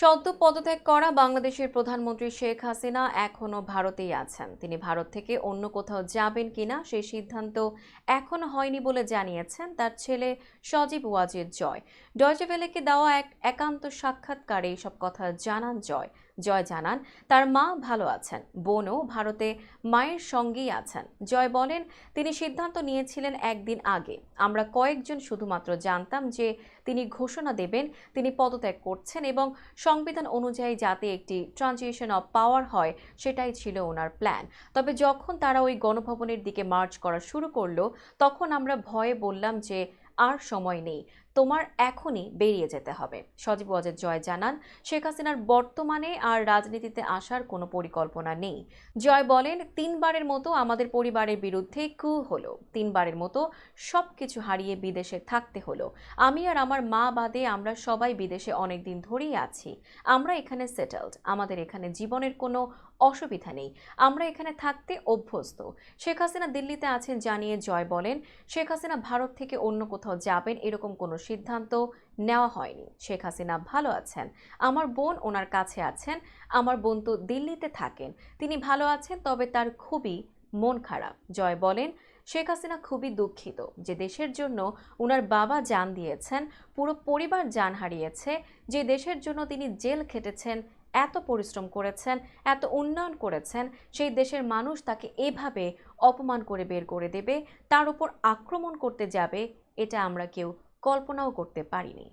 সদ্য পদত্যাগ করা বাংলাদেশের প্রধানমন্ত্রী শেখ হাসিনা এখনও ভারতেই আছেন। তিনি ভারত থেকে অন্য কোথাও যাবেন কিনা সেই সিদ্ধান্ত এখনও হয়নি বলে জানিয়েছেন তার ছেলে সজীব ওয়াজেদ জয়। ডয়চে ভেলেকে দেওয়া এক একান্ত সাক্ষাৎকারে এইসব কথা জানান জয়। জয় জানান, তার মা ভালো আছেন, বোনও ভারতে মায়ের সঙ্গেই আছেন। জয় বলেন, তিনি সিদ্ধান্ত নিয়েছিলেন একদিন আগে। আমরা কয়েকজন শুধুমাত্র জানতাম যে তিনি ঘোষণা দেবেন, তিনি পদত্যাগ করছেন এবং সংবিধান অনুযায়ী যাতে একটি ট্রানজিশন অফ পাওয়ার হয়, সেটাই ছিল ওনার প্ল্যান। তবে যখন তারা ওই গণভবনের দিকে মার্চ করা শুরু করল, তখন আমরা ভয়ে বললাম যে আর সময় নেই। তোমার এখনই বেরিয়ে যেতে হবে। সজীব ওয়াজেদ জয় জানান, শেখ হাসিনার বর্তমানে আর রাজনীতিতে আসার কোনো পরিকল্পনা নেই। জয় বলেন, তিনবারের মতো আমাদের পরিবারের বিরুদ্ধে কু হলো। তিনবারের মতো সব কিছু হারিয়ে বিদেশে থাকতে হলো। আমি আর আমার মা বাদে আমরা সবাই বিদেশে অনেক দিন ধরেই আছি। আমরা এখানে সেটেলড আমাদের এখানে জীবনের কোনো অসুবিধা নেই। আমরা এখানে থাকতে অভ্যস্ত। শেখ হাসিনা দিল্লিতে আছেন জানিয়ে জয় বলেন, শেখ হাসিনা ভারত থেকে অন্য কোথাও যাবেন এরকম কোনো সিদ্ধান্ত নেওয়া হয়নি। শেখ হাসিনা ভালো আছেন। আমার বোন ওনার কাছে আছেন। আমার বোন তো দিল্লিতে থাকেন। তিনি ভালো আছেন, তবে তার খুবই মন খারাপ। জয় বলেন, শেখ হাসিনা খুবই দুঃখিত যে দেশের জন্য ওনার বাবা জান দিয়েছেন, পুরো পরিবার জান হারিয়েছে, যে দেশের জন্য তিনি জেল খেটেছেন, এত পরিশ্রম করেছেন, এত উন্নয়ন করেছেন, সেই দেশের মানুষ তাকে এভাবে অপমান করে বের করে দেবে, তার উপর আক্রমণ করতে যাবে, এটা আমরা কেউ কল্পনাও করতে পারিনি।